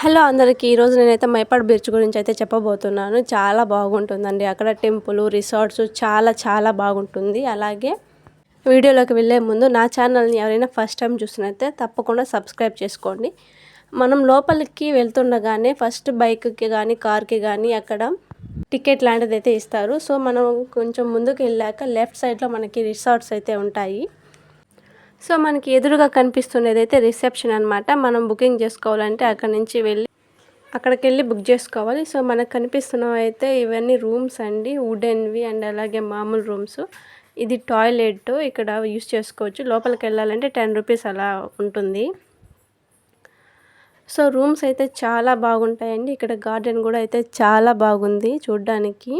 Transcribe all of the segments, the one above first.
Hello అందరికీ ఈరోజు నేనైతే మైపాడ్ బీచ్ గురించి అయితే చెప్పబోతున్నాను. చాలా బాగుంటుందండి. అక్కడ టెంపుల్ రిసార్ట్స్ చాలా చాలా బాగుంటుంది. అలాగే వీడియోలోకి వెళ్ళే ముందు నా ఛానల్ని ఎవరైనా ఫస్ట్ టైం చూసినైతే తప్పకుండా సబ్స్క్రైబ్ చేసుకోండి. మనం లోపలికి వెళ్తుండగానే ఫస్ట్ బైక్కి కానీ కార్కి కానీ అక్కడ టికెట్ లాంటిది అయితే ఇస్తారు. సో మనం కొంచెం ముందుకు వెళ్ళాక లెఫ్ట్ సైడ్లో మనకి రిసార్ట్స్ అయితే ఉంటాయి. సో మనకి ఎదురుగా కనిపిస్తున్నది అయితే రిసెప్షన్ అనమాట మనం బుకింగ్ చేసుకోవాలంటే అక్కడ నుంచి వెళ్ళి అక్కడికి వెళ్ళి బుక్ చేసుకోవాలి. సో మనకు కనిపిస్తున్నవి అయితే ఇవన్నీ రూమ్స్ అండి. వుడెన్వి అండ్ అలాగే మామూలు రూమ్స్. ఇది టాయిలెట్. ఇక్కడ యూస్ చేసుకోవచ్చు. లోపలికి వెళ్ళాలంటే టెన్ రూపీస్ అలా ఉంటుంది. సో రూమ్స్ అయితే చాలా బాగుంటాయండి. ఇక్కడ గార్డెన్ కూడా అయితే చాలా బాగుంది చూడ్డానికి.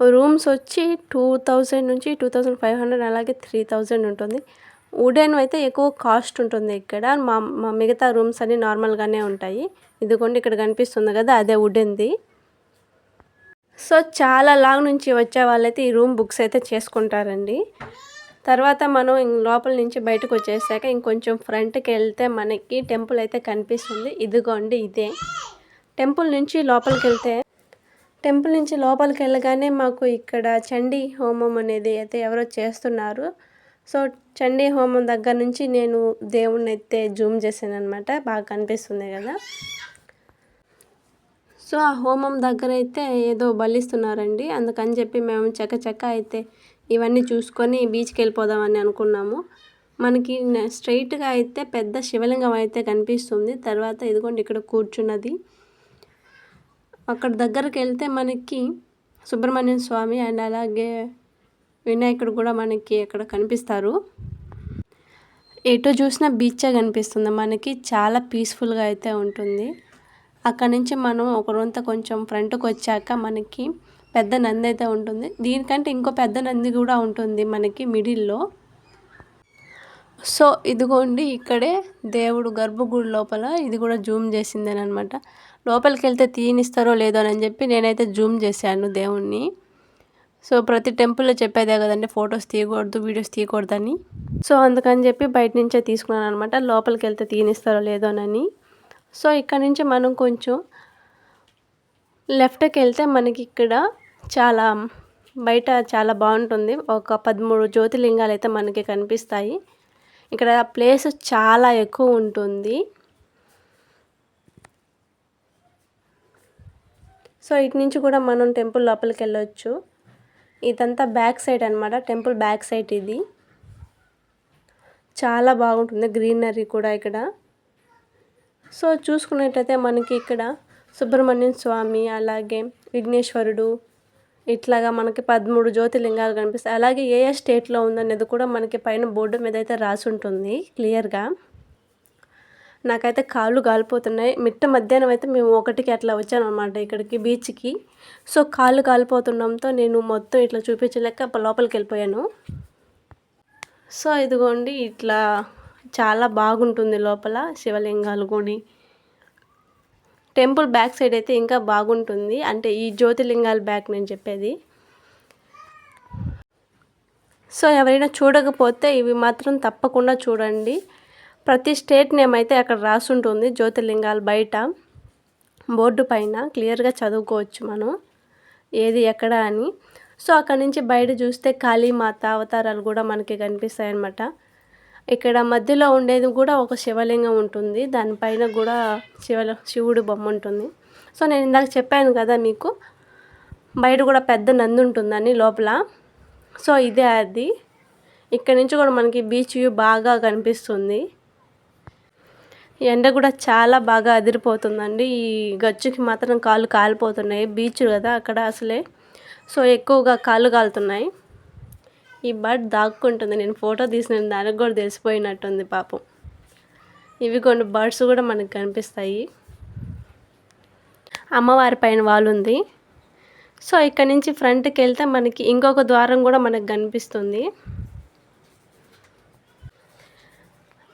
రూమ్స్ వచ్చి టూ థౌజండ్ నుంచి టూ థౌజండ్ ఫైవ్ హండ్రెడ్ అలాగే త్రీ థౌజండ్ ఉంటుంది. వుడెన్ అయితే ఎక్కువ కాస్ట్ ఉంటుంది ఇక్కడ. మా మా మిగతా రూమ్స్ అన్నీ నార్మల్గానే ఉంటాయి. ఇదిగోండి ఇక్కడ కనిపిస్తుంది కదా అదే వుడెన్ది. సో చాలా లాంగ్ నుంచి వచ్చే వాళ్ళైతే ఈ రూమ్ బుక్స్ అయితే చేసుకుంటారండి. తర్వాత మనం లోపల నుంచి బయటకు వచ్చేసాక ఇంకొంచెం ఫ్రంట్కి వెళ్తే మనకి టెంపుల్ అయితే కనిపిస్తుంది. ఇదిగోండి ఇదే. టెంపుల్ నుంచి లోపలికి వెళ్తే టెంపుల్ నుంచి లోపలికి వెళ్ళగానే మాకు ఇక్కడ చండీ హోమం అనేది అయితే ఎవరో చేస్తున్నారు. సో చండీ హోమం దగ్గర నుంచి నేను దేవుణ్ణి అయితే జూమ్ చేశాను అనమాట బాగా కనిపిస్తుంది కదా. సో ఆ హోమం దగ్గర అయితే ఏదో బలిస్తున్నారండి. అందుకని చెప్పి మేము చకచక అయితే ఇవన్నీ చూసుకొని బీచ్కి వెళ్ళిపోదామని అనుకున్నాము. మనకి స్ట్రైట్గా అయితే పెద్ద శివలింగం అయితే కనిపిస్తుంది. తర్వాత ఇదిగోండి ఇక్కడ కూర్చున్నది. అక్కడ దగ్గరికి వెళ్తే మనకి సుబ్రహ్మణ్యం స్వామి అండ్ అలాగే వినాయకుడు కూడా మనకి అక్కడ కనిపిస్తారు. ఎటు చూసినా బీచే కనిపిస్తుంది. మనకి చాలా పీస్ఫుల్గా అయితే ఉంటుంది. అక్కడ నుంచి మనం ఒక రొంత కొంచెం ఫ్రంట్కి వచ్చాక మనకి పెద్ద నంది అయితే ఉంటుంది. దీనికంటే ఇంకో పెద్ద నంది కూడా ఉంటుంది మనకి మిడిల్లో. సో ఇదిగోండి ఇక్కడే దేవుడు గర్భగుడి లోపల ఇది కూడా జూమ్ చేసిందేనమాట. లోపలికి వెళ్తే తీయనిస్తారో లేదో అని చెప్పి నేనైతే జూమ్ చేశాను దేవుణ్ణి. సో ప్రతి టెంపుల్లో చెప్పేదే కదండి ఫొటోస్ తీయకూడదు వీడియోస్ తీయకూడదని. సో అందుకని చెప్పి బయట నుంచే తీసుకున్నాను అనమాట లోపలికి వెళ్తే తీయనిస్తారో లేదోనని సో ఇక్కడ నుంచి మనం కొంచెం లెఫ్ట్కి వెళ్తే మనకి ఇక్కడ చాలా బయట చాలా బాగుంటుంది. ఒక పదమూడు జ్యోతిలింగాలు అయితే మనకి కనిపిస్తాయి. ఇక్కడ ప్లేస్ చాలా ఎక్కువ ఉంటుంది. సో ఇటు నుంచి కూడా మనం టెంపుల్ లోపలికి వెళ్ళొచ్చు. ఇదంతా బ్యాక్ సైడ్ అనమాట టెంపుల్ బ్యాక్ సైడ్ ఇది. చాలా బాగుంటుంది గ్రీనరీ కూడా ఇక్కడ. సో చూసుకున్నట్టయితే మనకి ఇక్కడ సుబ్రహ్మణ్యం స్వామి అలాగే విఘ్నేశ్వరుడు ఇట్లాగా మనకి పదమూడు జ్యోతిలింగాలు కనిపిస్తాయి. అలాగే ఏ ఏ స్టేట్లో ఉందనేది కూడా మనకి పైన బోర్డు మీద అయితే రాసి ఉంటుంది క్లియర్గా నాకైతే కాళ్ళు కాలిపోతున్నాయి మిట్ట మధ్యాహ్నం అయితే మేము ఒకటికి అట్లా వచ్చాను అనమాట ఇక్కడికి బీచ్కి. సో కాళ్ళు కాలిపోతుండడంతో నేను మొత్తం ఇట్లా చూపించలేక లోపలికి వెళ్ళిపోయాను. సో ఇదిగోండి ఇట్లా చాలా బాగుంటుంది లోపల శివలింగాలు గుడి టెంపుల్ బ్యాక్ సైడ్ అయితే ఇంకా బాగుంటుంది. అంటే ఈ జ్యోతిలింగాల బ్యాక్ నేను చెప్పేది. సో ఎవరైనా చూడకపోతే ఇవి మాత్రం తప్పకుండా చూడండి. ప్రతి స్టేట్ నేమ్ అయితే అక్కడ రాసుంటుంది. జ్యోతిర్లింగాలు బయట. బోర్డు పైన క్లియర్గా చదువుకోవచ్చు మనం. ఏది ఎక్కడ అని. సో అక్కడ నుంచి బయట చూస్తే కాళీమాత అవతారాలు కూడా మనకి కనిపిస్తాయి అన్నమాట ఇక్కడ మధ్యలో ఉండేది కూడా ఒక శివలింగం ఉంటుంది. దానిపైన కూడా శివ శివుడు బొమ్మ ఉంటుంది. సో నేను ఇందాక చెప్పాను కదా మీకు. బయట కూడా పెద్ద నంది ఉంటుందని లోపల. సో ఇదే అది. ఇక్కడ నుంచి కూడా మనకి బీచ్ వ్యూ బాగా కనిపిస్తుంది. ఎండ కూడా చాలా బాగా అదిరిపోతుందండి. ఈ గచ్చుకి మాత్రం కాళ్ళు కాలిపోతున్నాయి. బీచ్ కదా అక్కడ అసలే. సో ఎక్కువగా కాళ్ళు కాలుతున్నాయి. ఈ బర్డ్ దాక్కుంటుంది. నేను ఫోటో తీసిన దానికి కూడా తెలిసిపోయినట్టుంది పాపం. ఇవి కొన్ని బర్డ్స్ కూడా మనకు కనిపిస్తాయి. అమ్మవారి పైన వాళ్ళు ఉంది. సో ఇక్కడ నుంచి ఫ్రంట్కి వెళ్తే మనకి ఇంకొక ద్వారం కూడా మనకు కనిపిస్తుంది.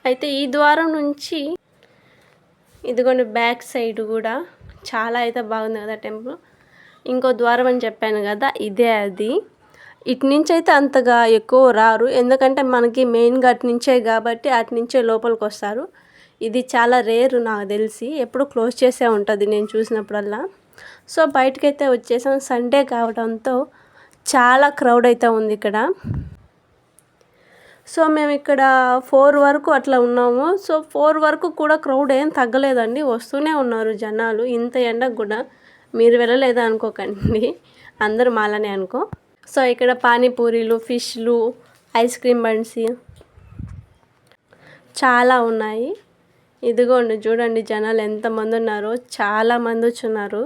అయితే ఈ ద్వారం నుంచి ఇదిగోండి బ్యాక్ సైడ్ కూడా చాలా అయితే బాగుంది కదా టెంపుల్. ఇంకో ద్వారం అని చెప్పాను కదా ఇదే అది. ఇటు నుంచి అయితే అంతగా ఎక్కువ రారు ఎందుకంటే మనకి మెయిన్గా అటు నుంచే కాబట్టి అటు నుంచే లోపలికి వస్తారు. ఇది చాలా రేరు నాకు తెలిసి ఎప్పుడు క్లోజ్ చేసే ఉంటుంది నేను చూసినప్పుడల్లా. సో బయటకైతే వచ్చేసాం సండే కావడంతో చాలా క్రౌడ్ అయితే ఉంది ఇక్కడ. సో మేము ఇక్కడ ఫోర్ వరకు అట్లా ఉన్నాము. సో ఫోర్ వరకు కూడా క్రౌడ్ ఏం తగ్గలేదండి. వస్తూనే ఉన్నారు జనాలు. ఇంత ఎండకు కూడా. మీరు వెళ్ళలేదా అనుకోకండి. అందరూ మాలనే అనుకో. సో ఇక్కడ పానీపూరీలు ఫిష్లు ఐస్ క్రీమ్ బండ్స్ చాలా ఉన్నాయి. ఇదిగోండి చూడండి జనాలు ఎంతమంది ఉన్నారో. చాలా మంది వచ్చున్నారు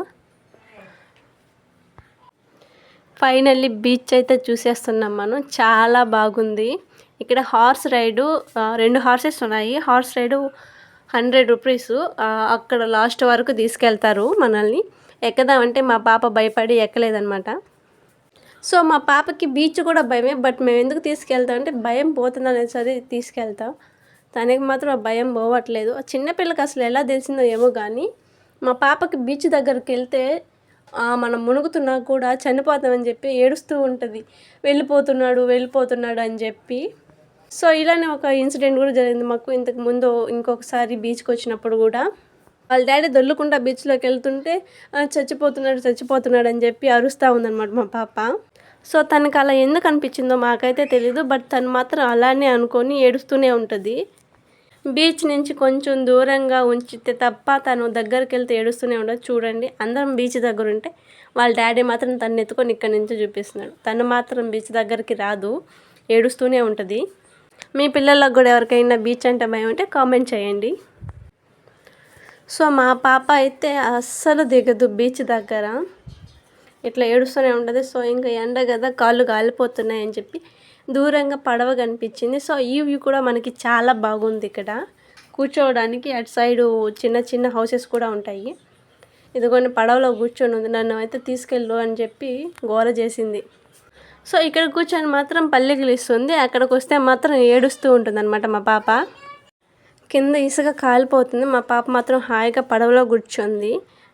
ఫైనల్లీ బీచ్ అయితే చూసేస్తున్నాం మనం. చాలా బాగుంది. ఇక్కడ హార్స్ రైడు రెండు హార్సెస్ ఉన్నాయి. హార్స్ రైడు హండ్రెడ్ రూపీస్ అక్కడ లాస్ట్ వరకు తీసుకెళ్తారు మనల్ని. ఎక్కదామంటే మా పాప భయపడి ఎక్కలేదనమాట సో మా పాపకి బీచ్ కూడా భయమే బట్ మేము ఎందుకు తీసుకెళ్తాం అంటే భయం పోతుందనే సరే తీసుకెళ్తాం. తనకి మాత్రం ఆ భయం పోవట్లేదు. ఆ చిన్నపిల్లకి అసలు ఎలా తెలిసిందో ఏమో కానీ మా పాపకి బీచ్ దగ్గరికి వెళ్తే మనం మునుగుతున్నా కూడా చనిపోతామని చెప్పి ఏడుస్తూ ఉంటుంది. వెళ్ళిపోతున్నాడు వెళ్ళిపోతున్నాడు అని చెప్పి సో ఇలానే ఒక ఇన్సిడెంట్ కూడా జరిగింది మాకు. ఇంతకు ముందు ఇంకొకసారి బీచ్కి వచ్చినప్పుడు కూడా వాళ్ళ డాడీ దొల్లుకుండా బీచ్లోకి వెళ్తుంటే చచ్చిపోతున్నాడు చచ్చిపోతున్నాడు అని చెప్పి అరుస్తూ ఉందన్నమాట మా పాప. సో తనకు అలా ఎందుకు అనిపించిందో మాకైతే తెలీదు బట్ తను మాత్రం అలానే అనుకొని ఏడుస్తూనే ఉంటుంది. బీచ్ నుంచి కొంచెం దూరంగా ఉంచితే తప్ప తను దగ్గరికి వెళ్తే ఏడుస్తూనే ఉండదు. చూడండి అందరం బీచ్ దగ్గర ఉంటే వాళ్ళ డాడీ మాత్రం తను ఎత్తుకొని ఇక్కడి నుంచి చూపిస్తున్నాడు. తను మాత్రం బీచ్ దగ్గరికి రాదు ఏడుస్తూనే ఉంటుంది. మీ పిల్లలకు కూడా ఎవరికైనా బీచ్ అంటే భయం ఉంటే కామెంట్ చేయండి. సో మా పాప అయితే అస్సలు దిగదు బీచ్ దగ్గర. ఇట్లా ఏడుస్తూనే ఉంటుంది. సో ఇంకా ఎండ కదా కాళ్ళు కాలిపోతున్నాయి అని చెప్పి దూరంగా పడవ కనిపించింది. సో ఈ వ్యూ కూడా మనకి చాలా బాగుంది ఇక్కడ. కూర్చోవడానికి అటు సైడు చిన్న చిన్న హౌసెస్ కూడా ఉంటాయి. ఇదిగోని పడవలో కూర్చొని ఉంది. నన్ను అయితే తీసుకెళ్ళు అని చెప్పి గోర చేసింది. సో ఇక్కడ కూర్చొని మాత్రం పల్లెకిలిస్తుంది అక్కడికి వస్తే మాత్రం ఏడుస్తూ ఉంటుంది అనమాట మా పాప. కింద ఇసుక కాలిపోతుంది. మా పాప మాత్రం హాయిగా పడవలో కూర్చుంది.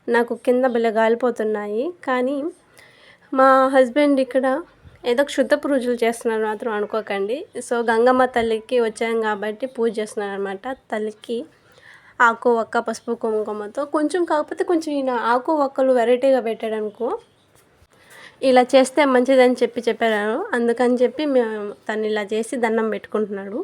నాకు కింద బిల్ల కాలిపోతున్నాయి కానీ మా హస్బెండ్ ఇక్కడ ఏదో క్షుద్ధ పూజలు చేస్తున్నారు మాత్రం అనుకోకండి. సో గంగమ్మ తల్లికి వచ్చాం కాబట్టి పూజ చేస్తున్నారు అనమాట తల్లికి ఆకు ఒక్క పసుపు కుంకుమతో కొంచెం కాకపోతే కొంచెం ఈయన ఆకు ఒక్కలు వెరైటీగా పెట్టాడు అనుకో. ఇలా చేస్తే మంచిదని చెప్పి చెప్పారు. అందుకని చెప్పి మేము తను ఇలా చేసి దండం పెట్టుకుంటున్నాడు.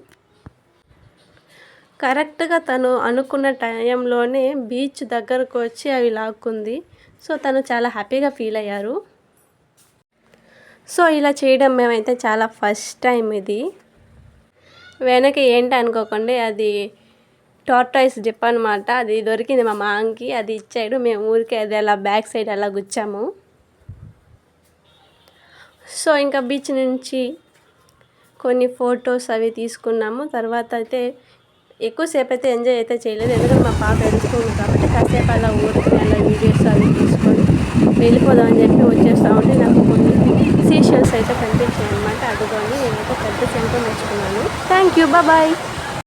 కరెక్ట్గా తను అనుకున్న టైంలోనే బీచ్ దగ్గరకు వచ్చి అవి లాక్కుంది. సో తను చాలా హ్యాపీగా ఫీల్ అయ్యారు. సో ఇలా చేయడం మేమైతే చాలా ఫస్ట్ టైం ఇది. వెనక ఏంటి అనుకోకండి అది టార్టాయిస్ డిప్ అనమాట అది దొరికింది మా మాంకి అది ఇచ్చాడు. మేము ఊరికే అది అలా బ్యాక్ సైడ్ అలా గుచ్చాము. సో ఇంకా బీచ్ నుంచి కొన్ని ఫొటోస్ అవి తీసుకున్నాము. తర్వాత అయితే ఎక్కువసేపు అయితే ఎంజాయ్ అయితే చేయలేదు. ఎందుకంటే మా పాప ఎదుర్కొంది కాబట్టి కాసేపు అలా ఊరికి అలా వీడియోస్ అవి తీసుకొని వెళ్ళిపోదామని చెప్పి వచ్చేస్తా ఉంటే నాకు కొన్ని సీషల్స్ అయితే కనిపించాయి అనమాట అడుగుని నేనైతే పెద్ద సెంటర్ మెచ్చుకున్నాను. Thank you bye